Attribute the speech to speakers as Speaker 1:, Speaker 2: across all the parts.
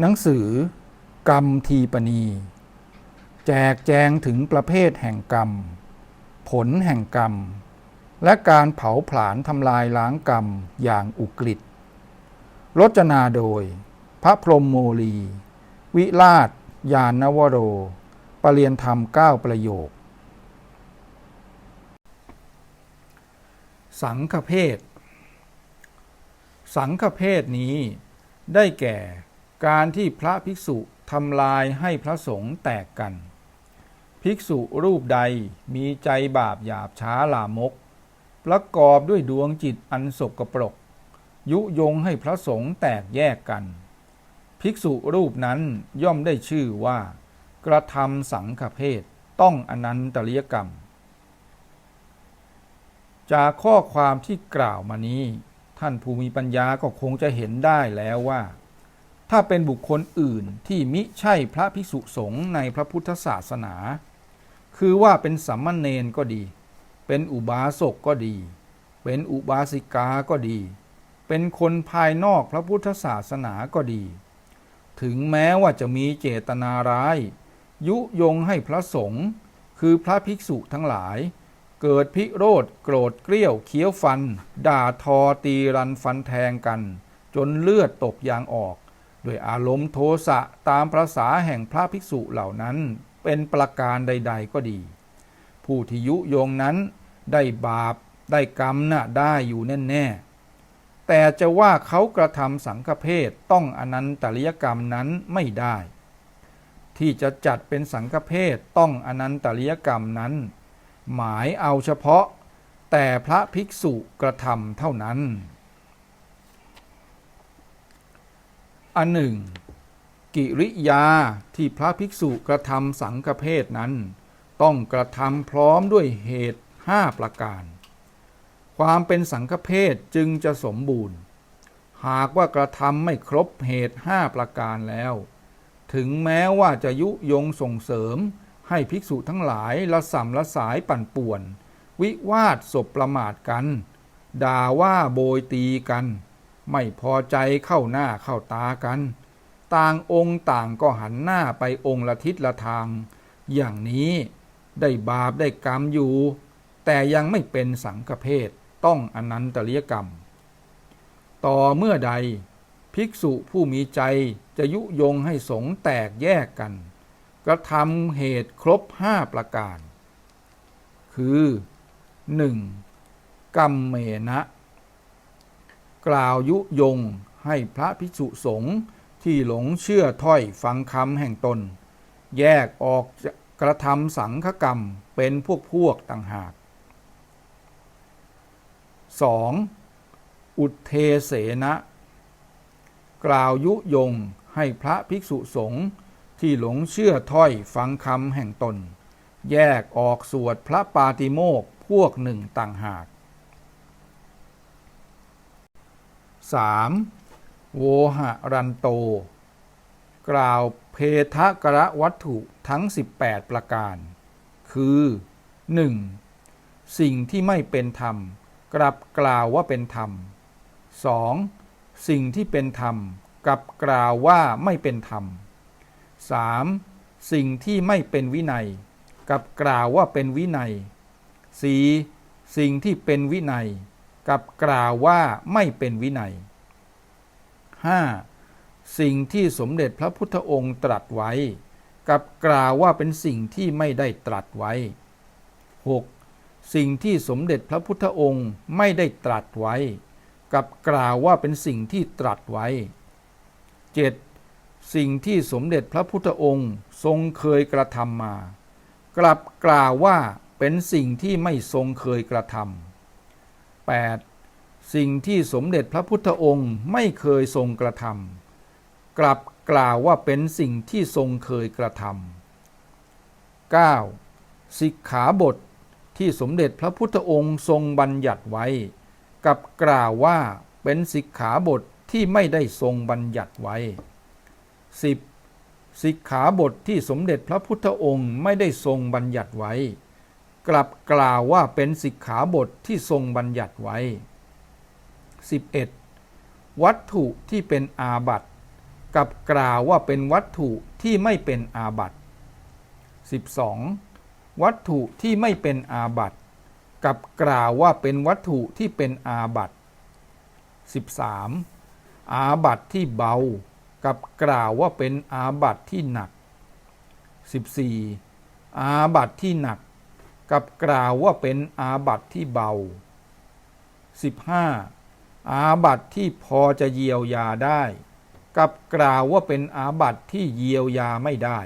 Speaker 1: หนังสือกรรมทีปณี แจกแจงถึงประเภทแห่งกรรม ผลแห่งกรรม และการเผาผลาญทำลายล้างกรรมอย่างอุกฤษรจนาโดย พระพรหมโมลี วิราช ยานนวโร ปรเรียนธรรมเก้าประโยค สังฆเพศ สังฆเพศนี้ได้แก่ การที่พระภิกษุทำลายให้พระสงฆ์แตกกัน ภิกษุรูปใดมีใจบาปหยาบช้าลามก ประกอบด้วยดวงจิตอันสกปรก ยุยงให้พระสงฆ์แตกแยกกัน ภิกษุรูปนั้นย่อมได้ชื่อว่า กระทำสังฆเพศต้องอนันตริยกรรม จากข้อความที่กล่าวมานี้ ท่านผู้มีปัญญาก็คงจะเห็นได้แล้วว่า ถ้าเป็นบุคคลอื่นที่มิใช่พระภิกษุสงฆ์ในพระพุทธศาสนา คือว่าเป็นสัมมเนนก็ดี เป็นอุบาสกก็ดี เป็นอุบาสิกาก็ดี เป็นคนภายนอกพระพุทธศาสนาก็ดี ถึงแม้ว่าจะมีเจตนาร้าย ยุยงให้พระสงฆ์คือพระภิกษุทั้งหลาย เกิดพิโรธโกรธเกลี้ยวเคี้ยวฟัน ด่าทอตีรันฟันแทงกัน จนเลือดตกยางออก ด้วยอารมณ์โทสะตามประษาแห่งพระภิกษุเหล่านั้นเป็นประการใด ๆก็ดี ผู้ที่ยุโยงนั้นได้บาปได้กรรมน่ะได้อยู่แน่ๆแต่จะว่าเขากระทำสังฆเพศต้องอนันตริยกรรมนั้นไม่ได้ ที่จะจัดเป็นสังฆเพศต้องอนันตริยกรรมนั้น หมายเอาเฉพาะแต่พระภิกษุกระทำเท่านั้น อันหนึ่ง กิริยาที่พระภิกษุกระทำสังฆเพศนั้น ต้องกระทำพร้อมด้วยเหตุห้าประการ ความเป็นสังฆเพศจึงจะสมบูรณ์ หากว่ากระทำไม่ครบเหตุห้าประการแล้ว ถึงแม้ว่าจะยุยงส่งเสริมให้ภิกษุทั้งหลายละสัมละสายปั่นป่วน วิวาทศพประมาทกัน ด่าว่าโบยตีกัน ไม่พอใจเข้าหน้าเข้าตากัน ต่างองค์ต่างก็หันหน้าไปองค์ละทิศละทาง อย่างนี้ได้บาปได้กรรมอยู่ แต่ยังไม่เป็นสังฆเพศต้องอนันตริยกรรม ต่อเมื่อใด ภิกษุผู้มีใจจะยุยงให้สงฆ์แตกแยกกัน กระทำเหตุครบห้าประการ คือ 1. กรรมเมนะ กล่าวยุยงให้พระภิกษุสงฆ์ที่หลงเชื่อถ้อยฟังคำแห่งตน แยกออกกระทำสังฆกรรมเป็นพวกพวกต่างหาก 2. อุทเทเสนะ กล่าวยุยงให้พระภิกษุสงฆ์ที่หลงเชื่อถ้อยฟังคำแห่งตน แยกออกสวดพระปาติโมกพวกหนึ่งต่างหาก 3. โวหะรันโต กล่าวเพทะกระวัตถุทั้ง 18 ประการ คือ 1. สิ่งที่ไม่เป็นธรรม กลับกล่าวว่าเป็นธรรม 2. สิ่งที่เป็นธรรม กลับกล่าวว่าไม่เป็นธรรม 3. สิ่งที่ไม่เป็นวินัย กลับกล่าวว่าเป็นวินัย 4. สิ่งที่เป็นวินัย กับกล่าวว่าไม่เป็นวินัย 5. สิ่งที่สมเด็จพระพุทธองค์ตรัสไว้ กับกล่าวว่าเป็นสิ่งที่ไม่ได้ตรัสไว้ 6. สิ่งที่สมเด็จพระพุทธองค์ไม่ได้ตรัสไว้ กับกล่าวว่าเป็นสิ่งที่ตรัสไว้ 7. สิ่งที่สมเด็จพระพุทธองค์ทรงเคยกระทำมา กลับกล่าวว่าเป็นสิ่งที่ไม่ทรงเคยกระทำ 8. สิ่งที่สมเด็จพระพุทธองค์ไม่เคยทรงกระทำกลับกล่าวว่าเป็นสิ่งที่ทรงเคยกระทำ 9. สิกขาบทที่สมเด็จพระพุทธองค์ทรงบัญญัติไว้ กับกล่าวว่าเป็นสิกขาบทที่ไม่ได้ทรงบัญญัติไว้ 10. สิกขาบทที่สมเด็จพระพุทธองค์ไม่ได้ทรงบัญญัติไว้ กลับกล่าวว่าเป็นสิกขาบทที่ทรงบัญญัติไว้ 11. วัตถุที่เป็นอาบัติกับกล่าวว่าเป็นวัตถุที่ไม่เป็นอาบัติ 12. วัตถุที่ไม่เป็นอาบัติกับกล่าวว่าเป็นวัตถุที่เป็นอาบัติ 13. อาบัติที่เบา กับกล่าวว่าเป็นอาบัติที่หนัก 14. อาบัติที่หนัก กับกล่าวว่าเป็นอาบัติที่เบา 15. อาบัติที่พอจะเยียวยาได้ กับกล่าวว่าเป็นอาบัติที่เยียวยาไม่ได้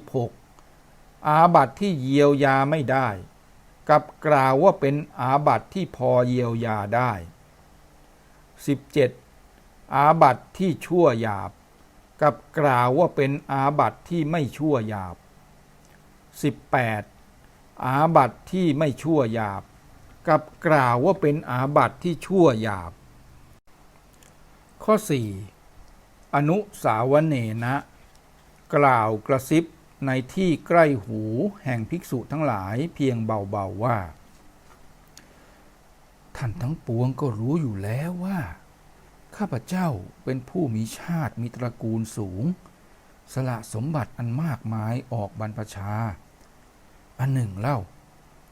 Speaker 1: 16. อาบัติที่เยียวยาไม่ได้ กับกล่าวว่าเป็นอาบัติที่พอเยียวยาได้ 17. อาบัติที่ชั่วหยาบ กับกล่าวว่าเป็นอาบัติที่ไม่ชั่วหยาบ 18. อาบัติที่ไม่ชั่วหยาบ กับกล่าวว่าเป็นอาบัติที่ชั่วหยาบ ข้อ 4. อนุสาวเนนะ กล่าวกระซิบในที่ใกล้หูแห่งภิกษุทั้งหลายเพียงเบาๆว่า ท่านทั้งปวงก็รู้อยู่แล้วว่า ข้าพเจ้าเป็นผู้มีชาติมีตระกูลสูง สละสมบัติอันมากมายออกบรรพชา อันหนึ่งเล่า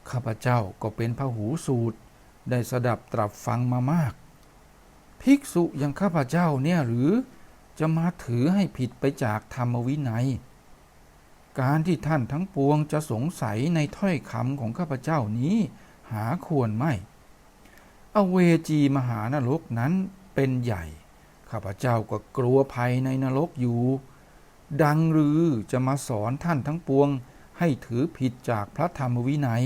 Speaker 1: ข้าพเจ้าก็เป็นพหูสูตร ได้สดับตรับฟังมามาก ภิกษุอย่างข้าพเจ้าเนี่ยหรือจะมาถือให้ผิดไปจากธรรมวินัย การที่ท่านทั้งปวงจะสงสัยในถ้อยคำของข้าพเจ้านี้หาควรไม่ อเวจีมหานรกนั้นเป็นใหญ่ ข้าพเจ้าก็กลัวภัยในนรกอยู่ ดังหรือจะมาสอนท่านทั้งปวง ให้ถือผิดจากพระธรรมวินัย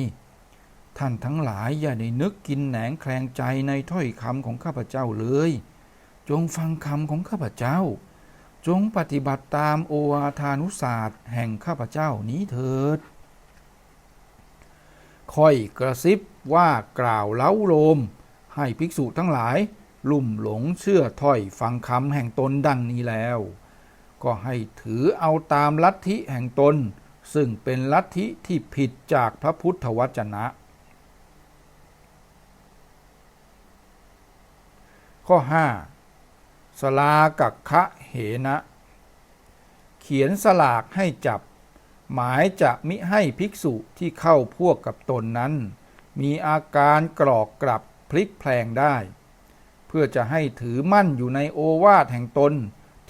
Speaker 1: ท่านทั้งหลายอย่าได้นึกกินแหนงแคลงใจในถ้อยคำของข้าพเจ้าเลย จงฟังคำของข้าพเจ้า จงปฏิบัติตามโอวาทานุศาสตร์แห่งข้าพเจ้านี้เถิดค่อยกระซิบว่ากล่าวเล้าโลม ให้ภิกษุทั้งหลาย ลุ่มหลงเชื่อถ้อยฟังคำแห่งตนดังนี้แล้ว ก็ให้ถือเอาตามลัทธิแห่งตน ซึ่งเป็นลัทธิที่ผิดจากพระพุทธวจนะ ข้อ 5 สลากักคะเหนะ เขียนสลากให้จับ หมายจะมิให้ภิกษุที่เข้าพวกกับตนนั้น มีอาการกรอกกลับพลิกแพลงได้ เพื่อจะให้ถือมั่นอยู่ในโอวาทแห่งตน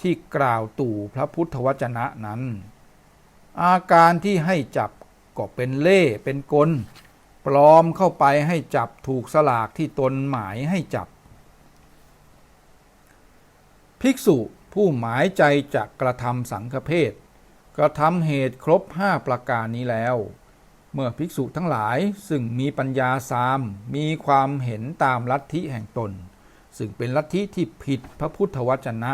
Speaker 1: ที่กล่าวตู่พระพุทธวจนะนั้น อาการที่ให้จับก็เป็นเล่เป็นกล ปลอมเข้าไปให้จับถูกสลากที่ตนหมายให้จับ ภิกษุผู้หมายใจจะกระทำสังฆเพศกระทำเหตุครบห้าประการนี้แล้ว เมื่อภิกษุทั้งหลายซึ่งมีปัญญาสามมีความเห็นตามลัทธิแห่งตน ซึ่งเป็นลัทธิที่ผิดพระพุทธวจนะ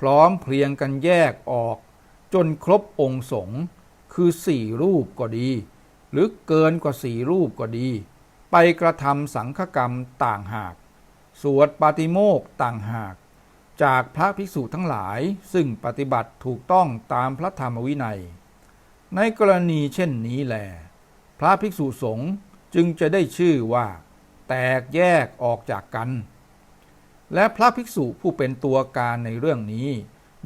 Speaker 1: พร้อมเพรียงกันแยกออก จนครบองค์สงคือสี่รูปก็ดี หรือเกินกว่าสี่รูปก็ดี ไปกระทำสังฆกรรมต่างหาก สวดปาติโมกต่างหาก จากพระภิกษุทั้งหลายซึ่งปฏิบัติถูกต้องตามพระธรรมวินัย ในกรณีเช่นนี้แหลพระภิกษุสงฆ์จึงจะได้ชื่อว่า แตกแยกออกจากกัน และพระภิกษุผู้เป็นตัวการในเรื่องนี้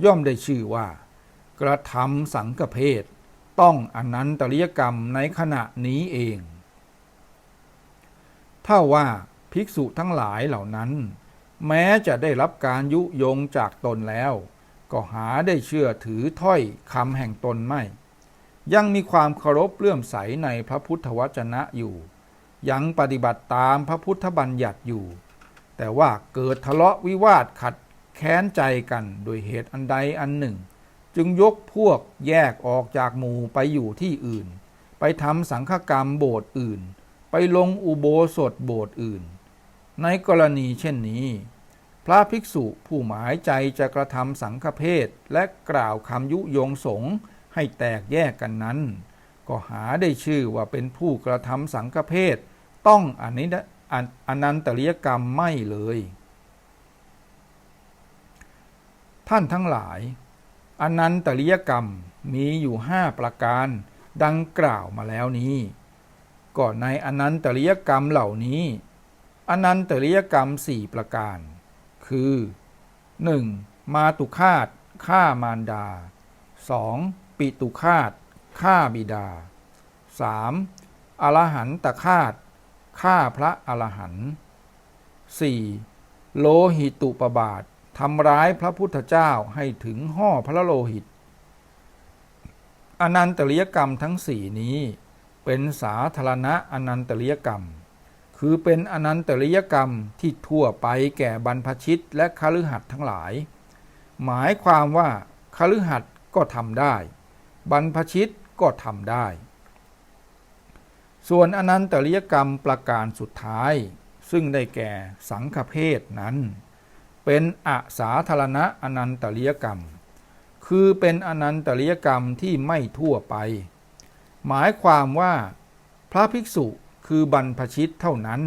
Speaker 1: ย่อมได้ชื่อว่า กระทำสังฆเพศต้องอนันตริยกรรมในขณะนี้เอง ถ้าว่าภิกษุทั้งหลายเหล่านั้น แม้จะได้รับการยุยงจากตนแล้ว ก็หาได้เชื่อถือถ้อยคำแห่งตนไม่ ยังมีความเคารพเลื่อมใสในพระพุทธวจนะอยู่ ยังปฏิบัติตามพระพุทธบัญญัติอยู่ แต่ว่าเกิดทะเลาะวิวาทขัดแค้นใจกันโดยเหตุอันใดอันหนึ่ง จึงยกพวกแยกออกจากหมู่ไปอยู่ที่อื่น ไปทำสังฆกรรมโบสถ์อื่น ไปลงอุโบสถโบสถ์อื่น ในกรณีเช่นนี้ พระภิกษุผู้หมายใจจะกระทำสังฆเพศและกล่าวคำยุยงสงให้แตกแยกกันนั้น ก็หาได้ชื่อว่าเป็นผู้กระทำสังฆเพศต้องอนิดออนันตริยกรรมไม่เลย ท่านทั้งหลาย อนันตริยกรรมมีอยู่ห้าประการดังกล่าวมาแล้วนี้ก่อนในอนันตริยกรรมเหล่านี้ อนันตริยกรรมสี่ประการ คือ 1. มาตุคาตฆ่ามารดา 2. ปิตุคาตฆ่าบิดา 3. อรหันตคาตฆ่าพระอรหันต์ 4. โลหิตุปบาท ทำร้ายพระพุทธเจ้าให้ถึงห่อพระโลหิต อนันตริยกรรมทั้งสี่นี้ เป็นสาธารณะอนันตริยกรรม คือเป็นอนันตริยกรรมที่ทั่วไปแก่บรรพชิตและคฤหัสถ์ทั้งหลาย หมายความว่าคฤหัสถ์ก็ทำได้ บรรพชิตก็ทำได้ ส่วนอนันตริยกรรมประการสุดท้าย ซึ่งได้แก่สังฆเพศนั้น เป็นอสาธารณะอนันตริยกรรม คือเป็นอนันตริยกรรมที่ไม่ทั่วไป หมายความว่าพระภิกษุคือบรรพชิตเท่านั้น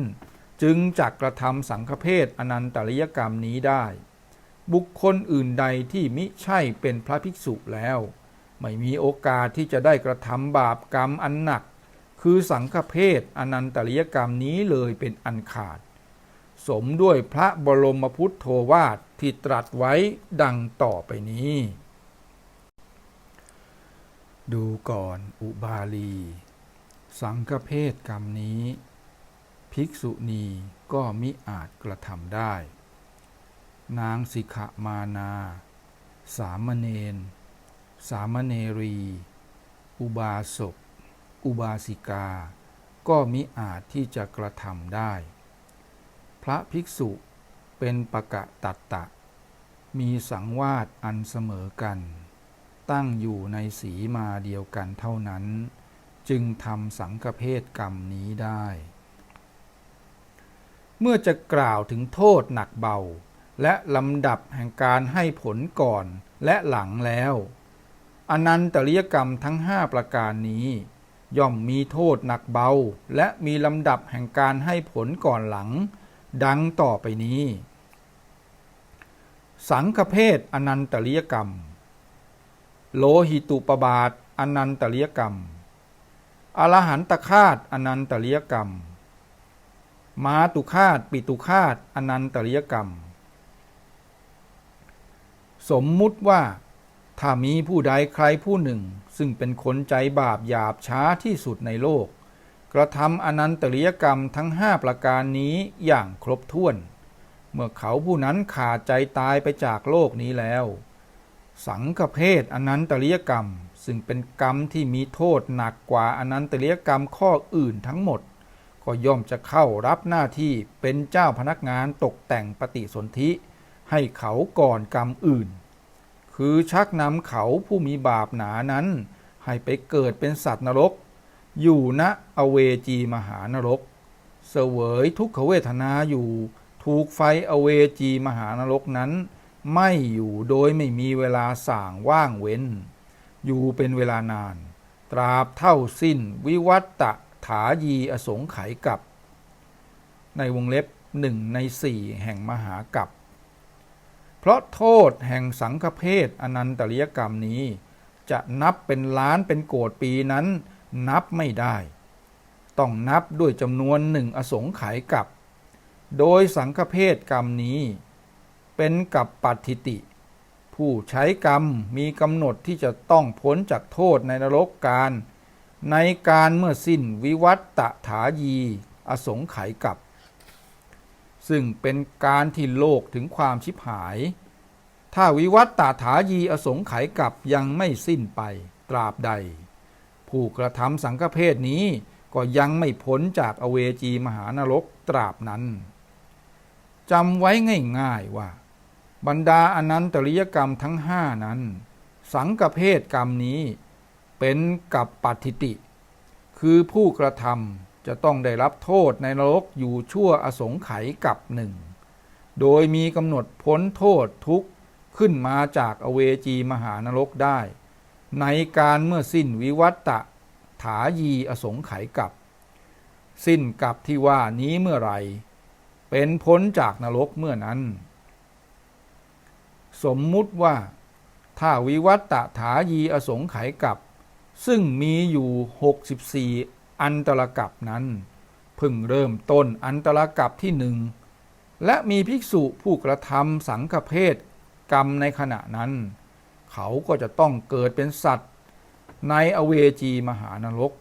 Speaker 1: จึงจักกระทำสังฆเพศอนันตริยกรรมนี้ได้ บุคคลอื่นใดที่มิใช่เป็นพระภิกษุแล้ว ไม่มีโอกาสที่จะได้กระทำบาปกรรมอันหนัก คือสังฆเพศอนันตริยกรรมนี้เลยเป็นอันขาด สมด้วยพระบรมพุทโธวาทที่ตรัสไว้ดังต่อไปนี้ ดูก่อนอุบาลี สังฆเพศกรรมนี้ ภิกษุณีก็มิอาจกระทำได้ นางสิกขมานา สามเณรสามเณรี อุบาสก อุบาสิกา ก็มิอาจที่จะกระทำได้ พระภิกษุเป็นปะกะตัตตะ มีสังวาสอันเสมอกัน ตั้งอยู่ในสีมาเดียวกันเท่านั้น จึงทำสังฆเพศกรรมนี้ได้ เมื่อจะกล่าวถึงโทษหนักเบา และลำดับแห่งการให้ผลก่อนและหลังแล้ว อนันตริยกรรมทั้งห้าประการนี้ย่อมมีโทษหนักเบา และมีลำดับแห่งการให้ผลก่อนหลัง ดังต่อไปนี้ สังฆเพศอนันตริยกรรม โลหิตุปบาทอนันตริยกรรม อรหันตคาตอนันตริยกรรม มาตุคาตปิตุคาตอนันตริยกรรม สมมุติว่าถ้ามีผู้ใดใครผู้หนึ่งซึ่งเป็นคนใจบาปหยาบช้าที่สุดในโลก กระทำอนันตริยกรรมทั้งห้าประการนี้อย่างครบถ้วน เมื่อเขาผู้นั้นขาดใจตายไปจากโลกนี้แล้ว สังฆเพศอนันตริยกรรม ซึ่งเป็นกรรมที่มีโทษหนักกว่าอนันตริยกรรมข้ออื่นทั้งหมด ก็ย่อมจะเข้ารับหน้าที่เป็นเจ้าพนักงานตกแต่งปฏิสนธิ ให้เขาก่อนกรรมอื่น คือชักนำเขาผู้มีบาปหนานั้น ให้ไปเกิดเป็นสัตว์นรก อยู่ณอเวจีมหานรก เสวยทุกขเวทนาอยู่ถูกไฟอเวจีมหานรกนั้น ไม่อยู่โดยไม่มีเวลาส่างว่างเว้น อยู่เป็นเวลานาน ตราบเท่าสิ้นวิวัตตะถายีอสงไขยกับ ในวงเล็บหนึ่งในสี่แห่งมหากับ เพราะโทษแห่งสังฆเพศอนันตริยกรรมนี้ จะนับเป็นล้านเป็นโกดปีนั้น นับไม่ได้ ต้องนับด้วยจำนวนหนึ่งอสงไขยกับ โดยสังฆเพศกรรมนี้ เป็นกับปัตติติ ผู้ใช้กรรมมีกำหนดที่จะต้องพ้นจากโทษในนรกการ ในการเมื่อสิ้นวิวัตตถายี อสงไขยกับ ซึ่งเป็นการที่โลกถึงความชิบหายถ้าวิวัตตถายีอสงไขยกับยังไม่สิ้นไปตราบใด ผู้กระทำสังฆเพศนี้ก็ยังไม่พ้นจากอเวจีมหานรกตราบนั้นจำไว้ง่ายๆว่า บรรดาอนันตริยกรรมทั้งห้านั้น สังฆเพศกรรมนี้เป็นกับปัตติติ คือผู้กระทำจะต้องได้รับโทษในนรกอยู่ชั่วอสงไขยกับหนึ่ง โดยมีกำหนดพ้นโทษทุกข์ขึ้นมาจากอเวจีมหานรกได้ ในการเมื่อสิ้นวิวัตตะถายีอสงไขยกับ สิ้นกับที่ว่านี้เมื่อไรเป็นพ้นจากนรกเมื่อนั้น สมมุติว่า ถ้าวิวัตตะถายีอสงไขยกับ ซึ่งมีอยู่ 64 อันตรกับนั้นพิ่งเริ่มต้นอันตรกับที่หนึ่งและมีภิกษุผู้กระทำสังฆเพศกรรมในขณะนั้น เขาก็จะต้องเกิดเป็นสัตว์ ในอเวจีมหานรก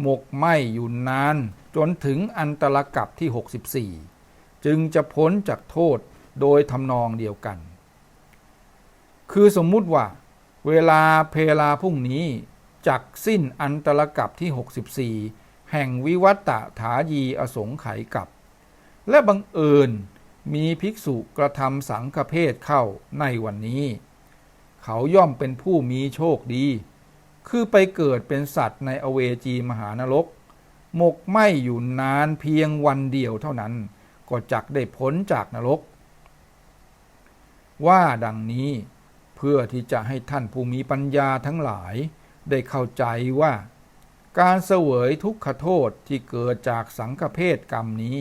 Speaker 1: หมกไหมอยู่นาน จนถึงอันตรกับที่ 64 จึงจะพ้นจากโทษโดยทำนองเดียวกัน คือสมมุติว่า เวลาเพลาพรุ่งนี้จักสิ้นอันตรกับที่ 64 แห่งวิวัตตถายีอสงไขยกับ และบังเอิญมีภิกษุกระทำสังฆเพศเข้าในวันนี้ เขาย่อมเป็นผู้มีโชคดี คือไปเกิดเป็นสัตว์ในอเวจีมหานรก หมกไหมอยู่นานเพียงวันเดียวเท่านั้น ก็จักได้พ้นจากนรก ว่าดังนี้เพื่อที่จะให้ท่านผู้มีปัญญาทั้งหลาย ได้เข้าใจว่า การเสวยทุกขโทษที่เกิดจากสังฆเพศกรรมนี้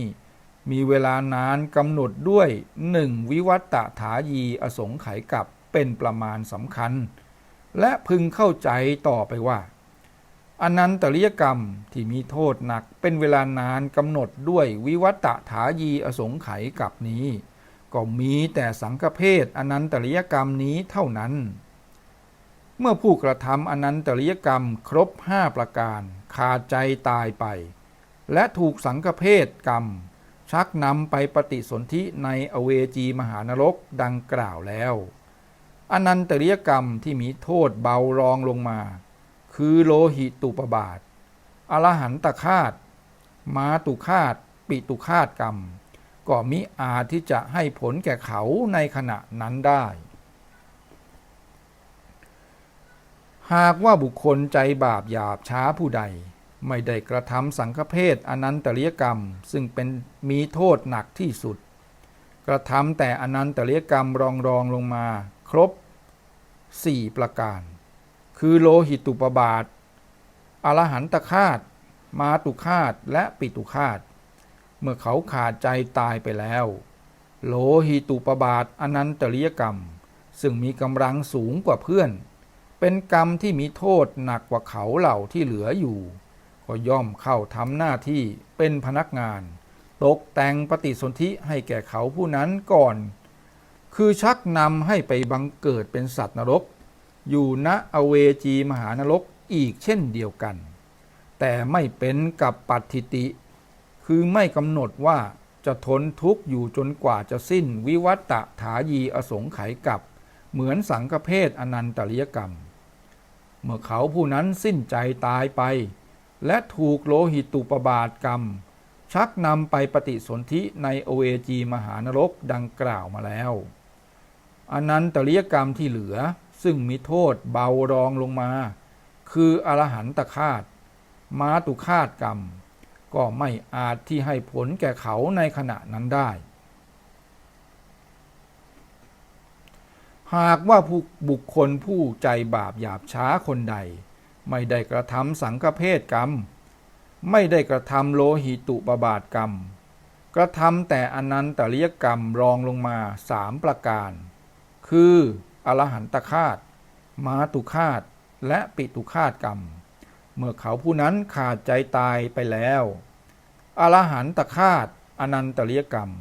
Speaker 1: มีเวลานานกำหนดด้วยหนึ่งวิวัตตถายีอสงไขยกับ เป็นประมาณสำคัญ และพึงเข้าใจต่อไปว่าอนันตริยกรรมที่มีโทษหนักเป็นเวลานานกำหนดด้วยวิวัตถายีอสงไขยกับนี้ ก็มีแต่สังฆเพศอนันตริยกรรมนี้เท่านั้น เมื่อผู้กระทำอนันตริยกรรมครบห้าประการ ขาดใจตายไป และถูกสังฆเพศกรรม ชักนำไปปฏิสนธิในอเวจีมหานรกดังกล่าวแล้ว อนันตริยกรรมที่มีโทษเบารองลงมา คือโลหิตุปบาท อรหันตคาตมาตุคาตปิตุคาตกรรม ก็มิอาจที่จะให้ผลแก่เขาในขณะนั้นได้ หากว่าบุคคลใจบาปหยาบช้าผู้ใด ไม่ได้กระทำสังฆเพศอนันตริยกรรม ซึ่งเป็นมีโทษหนักที่สุด กระทำแต่อนันตริยกรรมรองรองลงมา ครบ 4 ประการ คือโลหิตุปบาท อรหันตคาต มาตุคาต และปิตุคาต เมื่อเขาขาดใจตายไปแล้ว โลหิตุปบาทอนันตริยกรรม ซึ่งมีกำลังสูงกว่าเพื่อน เป็นกรรมที่มีโทษหนักกว่าเขาเหล่าที่เหลืออยู่ ก็ย่อมเข้าทำหน้าที่เป็นพนักงาน ตกแต่งปฏิสนธิให้แก่เขาผู้นั้นก่อน คือชักนำให้ไปบังเกิดเป็นสัตว์นรก อยู่ณอเวจีมหานรกอีกเช่นเดียวกัน แต่ไม่เป็นกับปัตถิติ คือไม่กำหนดว่าจะทนทุกข์อยู่จนกว่าจะสิ้นวิวัตตถายีอสงไขยกับ เหมือนสังฆเพศอนันตริยกรรม เมื่อเขาผู้นั้นสิ้นใจตายไป และถูกโลหิตุปบาทกรรม ชักนำไปปฏิสนธิในอเวจีมหานรกดังกล่าวมาแล้ว อนันตริยกรรมที่เหลือ ซึ่งมีโทษเบารองลงมา คืออรหันตคาตมาตุคาตกรรม ก็ไม่อาจที่ให้ผลแก่เขาในขณะนั้นได้ หากว่าผู้บุคคลผู้ใจบาปหยาบช้าคนใด ไม่ได้กระทำสังฆเพศกรรม ไม่ได้กระทำโลหิตุปบาทกรรม กระทำแต่อนันตริยกรรมรองลงมาสามประการ คืออรหันตคาตมาตุคาตและปิตุคาตกรรม เมื่อเขาผู้นั้นขาดใจตายไปแล้ว อรหันตคาตอนันตริยกรรม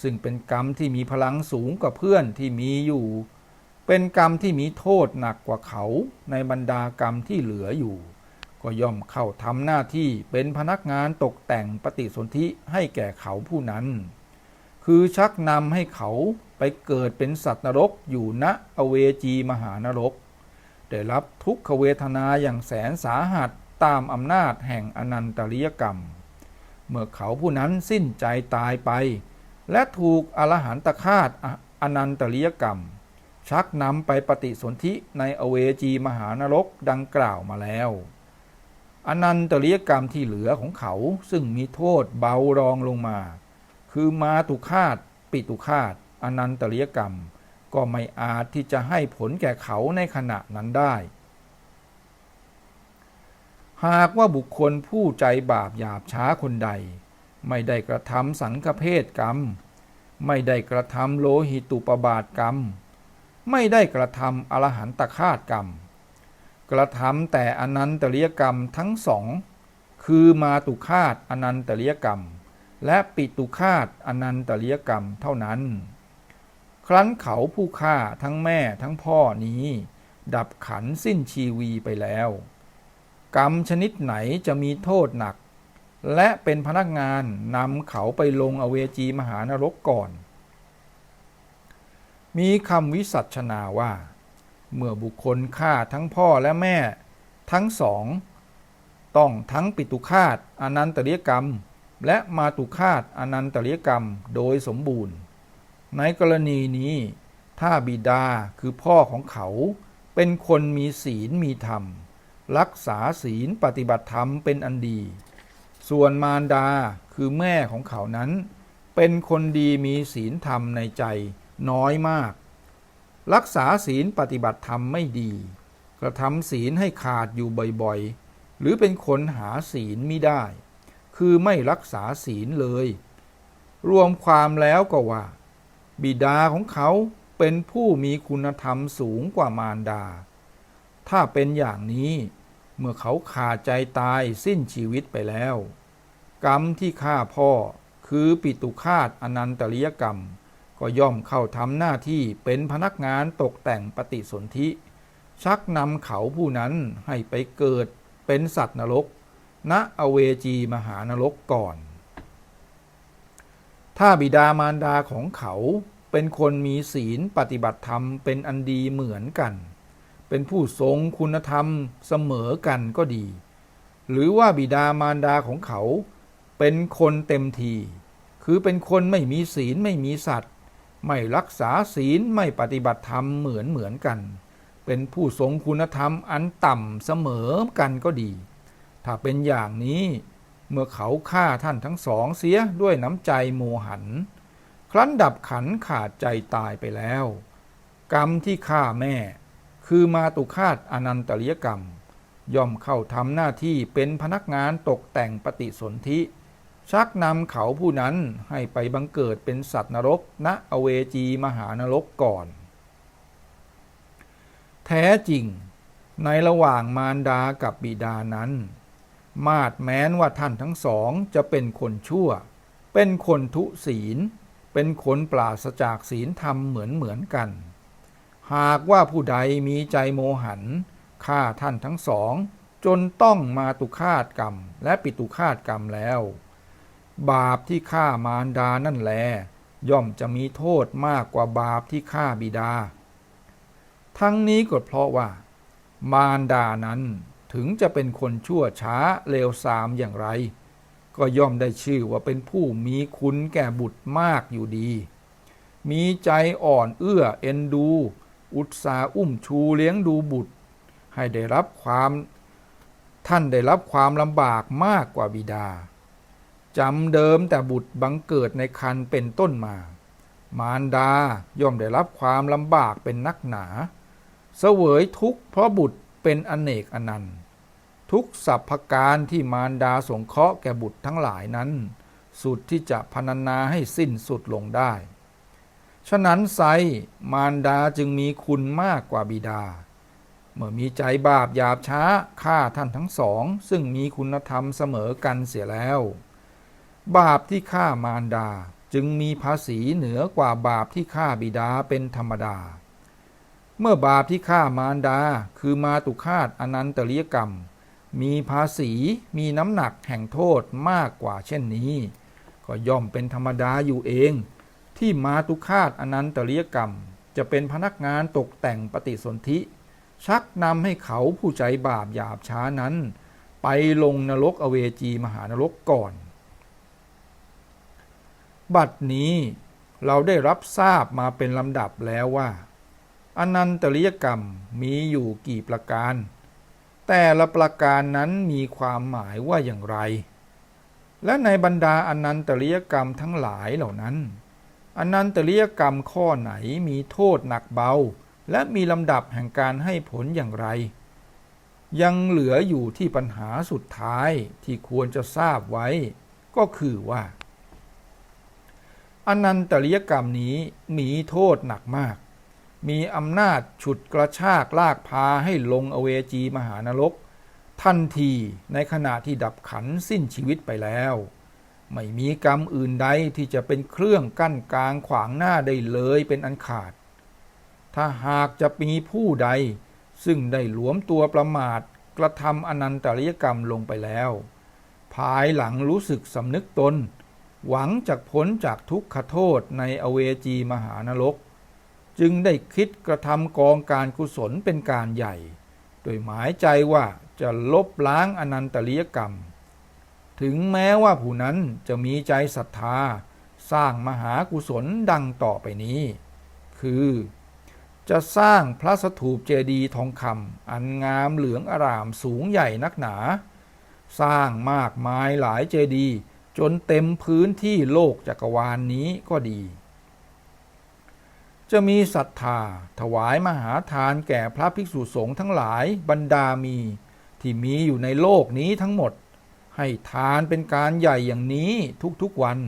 Speaker 1: ซึ่งเป็นกรรมที่มีพลังสูงกว่าเพื่อนที่มีอยู่ เป็นกรรมที่มีโทษหนักกว่าเขาในบรรดากรรมที่เหลืออยู่ ก็ย่อมเข้าทำหน้าที่เป็นพนักงานตกแต่งปฏิสนธิให้แก่เขาผู้นั้น คือชักนำให้เขาไปเกิดเป็นสัตว์นรกอยู่ณอเวจีมหานรก ได้รับทุกขเวทนาอย่างแสนสาหัสตามอำนาจแห่งอนันตริยกรรม เมื่อเขาผู้นั้นสิ้นใจตายไป และถูกอรหันตคาตอนันตริยกรรม ชักนำไปปฏิสนธิในอเวจีมหานรกดังกล่าวมาแล้วอนันตริยกรรมที่เหลือของเขาซึ่งมีโทษเบารองลงมา คือมาตุคาตปิตุคาตอนันตริยกรรม ก็ไม่อาจที่จะให้ผลแก่เขาในขณะนั้นได้ หากว่าบุคคลผู้ใจบาปหยาบช้าคนใด ไม่ได้กระทำสังฆเพศกรรม ไม่ได้กระทำโลหิตุปบาทกรรม ไม่ได้กระทำอรหันตคาตกรรม กระทำแต่อนันตริยกรรมทั้งสองคือมาตุคาตอนันตริยกรรม และปิตุคาตอนันตริยกรรมเท่านั้น ครั้นเขาผู้ฆ่าทั้งแม่ทั้งพ่อนี้ ดับขันสิ้นชีวีไปแล้ว กรรมชนิดไหนจะมีโทษหนัก และเป็นพนักงานนำเขาไปลงอเวจีมหานรกก่อน มีคำวิสัชนาว่า เมื่อบุคคลฆ่าทั้งพ่อและแม่ทั้งสอง ต้องทั้งปิตุคาตอนันตริยกรรม และมาตุคาตอนันตริยกรรมโดยสมบูรณ์ ในกรณีนี้ ถ้าบิดาคือพ่อของเขา เป็นคนมีศีลมีธรรม รักษาศีลปฏิบัติธรรมเป็นอันดี ส่วนมารดาคือแม่ของเขานั้น เป็นคนดีมีศีลธรรมในใจน้อยมาก รักษาศีลปฏิบัติธรรมไม่ดี กระทำศีลให้ขาดอยู่บ่อยๆ หรือเป็นคนหาศีลไม่ได้ คือไม่รักษาศีลเลย รวมความแล้วก็ว่า บิดาของเขาเป็นผู้มีคุณธรรมสูงกว่ามารดา ถ้าเป็นอย่างนี้เมื่อเขาขาดใจตายสิ้นชีวิตไปแล้ว กรรมที่ฆ่าพ่อคือปิตุคาตอนันตริยกรรม ก็ย่อมเข้าทำหน้าที่เป็นพนักงานตกแต่งปฏิสนธิ ชักนำเขาผู้นั้นให้ไปเกิดเป็นสัตว์นรก ณอเวจีมหานรกก่อน ถ้าบิดามารดาของเขาเป็นคนมีศีลปฏิบัติธรรมเป็นอันดีเหมือนกัน เป็นผู้ทรงคุณธรรมเสมอกันก็ดี หรือว่าบิดามารดาของเขา เป็นคนเต็มที คือเป็นคนไม่มีศีลไม่มีสัตว์ ไม่รักษาศีลไม่ปฏิบัติธรรมเหมือนเหมือนกัน เป็นผู้ทรงคุณธรรมอันต่ำเสมอกันก็ดี ถ้าเป็นอย่างนี้เมื่อเขาฆ่าท่านทั้งสองเสียด้วยน้ำใจโมหัน ครั้นดับขันขาดใจตายไปแล้ว กรรมที่ฆ่าแม่ คือมาตุคาตอนันตริยกรรม ย่อมเข้าทำหน้าที่เป็นพนักงานตกแต่งปฏิสนธิชักนำเขาผู้นั้นให้ไปบังเกิดเป็นสัตว์นรกณอเวจีมหานรกก่อน แท้จริงในระหว่างมารดากับบิดานั้น มาดแม้นว่าท่านทั้งสองจะเป็นคนชั่ว เป็นคนทุศีล เป็นคนปราศจากศีลธรรมเหมือนเหมือนกัน หากว่าผู้ใดมีใจโมหันฆ่าท่านทั้งสอง จนต้องมาตุคาตกรรม และปิตุคาตกรรมแล้ว บาปที่ฆ่ามารดานั่นแล ย่อมจะมีโทษมากกว่าบาปที่ฆ่าบิดา ทั้งนี้ก็เพราะว่า มารดานั้น ถึงจะเป็นคนชั่วช้าเลวทรามอย่างไร ก็ย่อมได้ชื่อว่าเป็นผู้มีคุณแก่บุตรมากอยู่ดี มีใจอ่อนเอื้อเอ็นดู อุตสาอุ้มชูเลี้ยงดูบุตร ให้ได้รับความท่านได้รับความลำบากมากกว่าบิดาจำเดิมแต่บุตรบังเกิดในคันเป็นต้นมา มารดาย่อมได้รับความลำบากเป็นนักหนา เสวยทุกข์เพราะบุตรเป็นอเนกอนันต์ ทุกสัพพการที่มารดาสงเคราะห์แก่บุตรทั้งหลายนั้น สุดที่จะพรรณนาให้สิ้นสุดลงได้ ฉะนั้นไซมารดาจึงมีคุณมากกว่าบิดา เมื่อมีใจบาปหยาบช้าฆ่าท่านทั้งสอง ซึ่งมีคุณธรรมเสมอกันเสียแล้ว บาปที่ฆ่ามารดาจึงมีภาษีเหนือกว่าบาปที่ฆ่าบิดาเป็นธรรมดา เมื่อบาปที่ฆ่ามารดาคือมาตุคาตอนันตริยกรรม มีภาษีมีน้ำหนักแห่งโทษมากกว่าเช่นนี้ ก็ย่อมเป็นธรรมดาอยู่เอง ที่มาตุคาตอนันตริยกรรม จะเป็นพนักงานตกแต่งปฏิสนธิ ชักนำให้เขาผู้ใจบาปหยาบช้านั้น ไปลงนรกอเวจีมหานรกก่อน บัดนี้เราได้รับทราบมาเป็นลำดับแล้วว่า อนันตริยกรรมมีอยู่กี่ประการ แต่ละประการนั้นมีความหมายว่าอย่างไร และในบรรดาอนันตริยกรรมทั้งหลายเหล่านั้น อนันตริยกรรมข้อไหนมีโทษหนักเบา และมีลำดับแห่งการให้ผลอย่างไร ยังเหลืออยู่ที่ปัญหาสุดท้ายที่ควรจะทราบไว้ ก็คือว่า อนันตริยกรรมนี้มีโทษหนักมาก มีอำนาจฉุดกระชากลากพาให้ลงอเวจีมหานรก ทันทีในขณะที่ดับขันสิ้นชีวิตไปแล้ว ไม่มีกรรมอื่นใดที่จะเป็นเครื่องกั้นกลางขวางหน้าได้เลยเป็นอันขาด ถ้าหากจะมีผู้ใด ซึ่งได้หลวมตัวประมาทกระทำอนันตริยกรรมลงไปแล้ว ภายหลังรู้สึกสำนึกตน หวังจากพ้นจากทุกขโทษในอเวจีมหานรก จึงได้คิดกระทำกองการกุศลเป็นการใหญ่ โดยหมายใจว่าจะลบล้างอนันตริยกรรม ถึงแม้ว่าผู้นั้นจะมีใจศรัทธา สร้างมหากุศลดังต่อไปนี้ คือ จะสร้างพระสถูปเจดีย์ทองคำอันงามเหลืองอร่ามสูงใหญ่นักหนา สร้างมากมายหลายเจดีย์จนเต็มพื้นที่โลกจักรวาลนนี้ก็ดี จะมีศรัทธา ถวายมหาทานแก่พระภิกษุสงฆ์ทั้งหลายบรรดามี ที่มีอยู่ในโลกนี้ทั้งหมด ให้ทานเป็นการใหญ่อย่างนี้ทุกๆวัน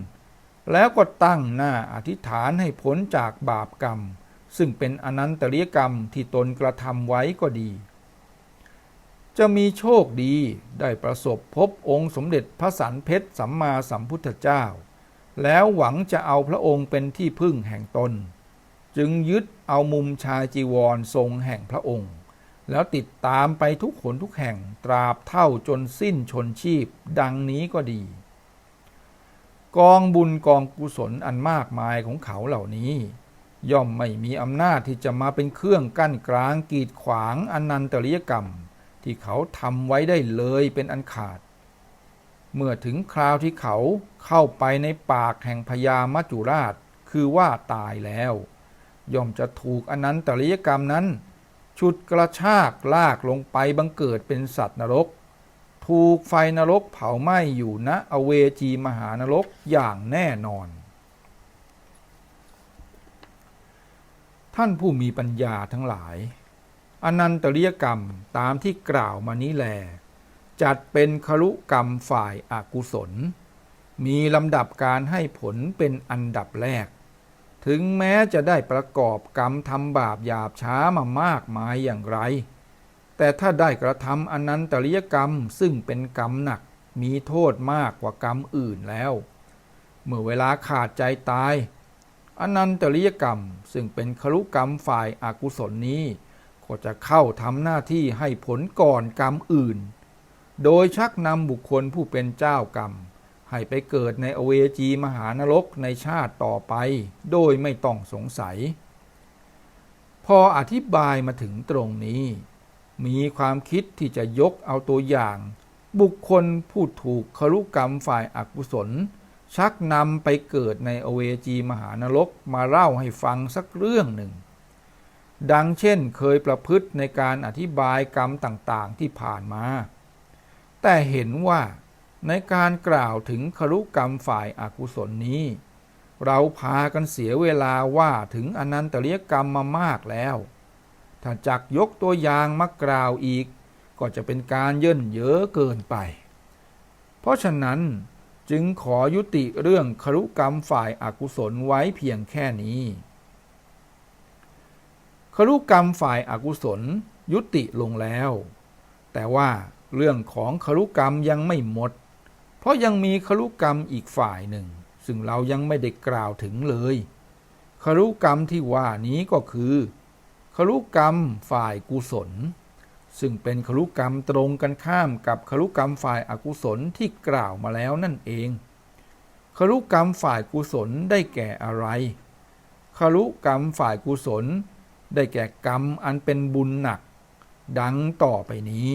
Speaker 1: แล้วก็ตั้งหน้าอธิษฐานให้พ้นจากบาปกรรม ซึ่งเป็นอนันตริยกรรมที่ตนกระทำไว้ก็ดี จะมีโชคดีได้ประสบพบองค์สมเด็จพระสันเพชรสัมมาสัมพุทธเจ้า แล้วหวังจะเอาพระองค์เป็นที่พึ่งแห่งตน จึงยึดเอามุมชายจีวรทรงแห่งพระองค์ แล้วติดตามไปทุกขนทุกแห่งตราบเท่าจนสิ้นชนชีพ ดังนี้ก็ดี กองบุญกองกุศลอันมากมายของเขาเหล่านี้ ย่อมไม่มีอำนาจที่จะมาเป็นเครื่องกั้นกลางกีดขวางอนันตริยกรรม ที่เขาทำไว้ได้เลยเป็นอันขาด เมื่อถึงคราวที่เขาเข้าไปในปากแห่งพญามัจจุราชคือว่าตายแล้ว ย่อมจะถูกอนันตริยกรรมนั้นฉุดกระชากลากลงไปบังเกิดเป็นสัตว์นรก ถูกไฟนรกเผาไหม้อยู่ณอเวจีมหานรกอย่างแน่นอน ท่านผู้มีปัญญาทั้งหลาย อนันตริยกรรมตามที่กล่าวมานี้แล จัดเป็นครุกรรมฝ่ายอากุศล มีลำดับการให้ผลเป็นอันดับแรก ถึงแม้จะได้ประกอบกรรมทำบาปหยาบช้ามามากมายอย่างไร แต่ถ้าได้กระทำอนันตริยกรรมซึ่งเป็นกรรมหนักมีโทษมากกว่ากรรมอื่นแล้ว เมื่อเวลาขาดใจตาย อนันตริยกรรมซึ่งเป็นครุกรรมฝ่ายอากุศลนี้ ก็จะเข้าทำหน้าที่ให้ผลก่อนกรรมอื่น โดยชักนำบุคคลผู้เป็นเจ้ากรรม ให้ไปเกิดในอเวจีมหานรกในชาติต่อไป โดยไม่ต้องสงสัย พออธิบายมาถึงตรงนี้ มีความคิดที่จะยกเอาตัวอย่าง บุคคลผู้ถูกครุกรรมฝ่ายอากุศล ชักนำไปเกิดในอเวจีมหานรกมาเล่าให้ฟังสักเรื่องหนึ่ง ดังเช่นเคยประพฤติในการอธิบายกรรมต่างๆที่ผ่านมา แต่เห็นว่า ในการกล่าวถึงครุกรรมฝ่ายอากุศลนี้ เราพากันเสียเวลาว่าถึงอนันตริยกรรมมามากแล้ว ถ้าจักยกตัวอย่างมากล่าวอีก ก็จะเป็นการเย่นเยอะเกินไป เพราะฉะนั้นจึงขอยุติเรื่องครุกรรมฝ่ายอากุศลไว้เพียงแค่นี้ ครุกรรมฝ่ายอากุศลยุติลงแล้ว แต่ว่าเรื่องของครุกรรมยังไม่หมด ราะยังมีครุกรรมอีกฝ่ายหนึ่ง ซึ่งเรายังไม่ได้กล่าวถึงเลยครุกรรมที่ว่านี้ก็คือครุกรรมฝ่ายกุศล ซึ่งเป็นครุกรรมตรงกันข้ามกับครุกรรมฝ่ายอากุศลที่กล่าวมาแล้วนั่นเองครุกรรมฝ่ายกุศลได้แก่อะไรครุกรรมฝ่ายกุศล ได้แก่กรรมอันเป็นบุญหนัก ดังต่อไปนี้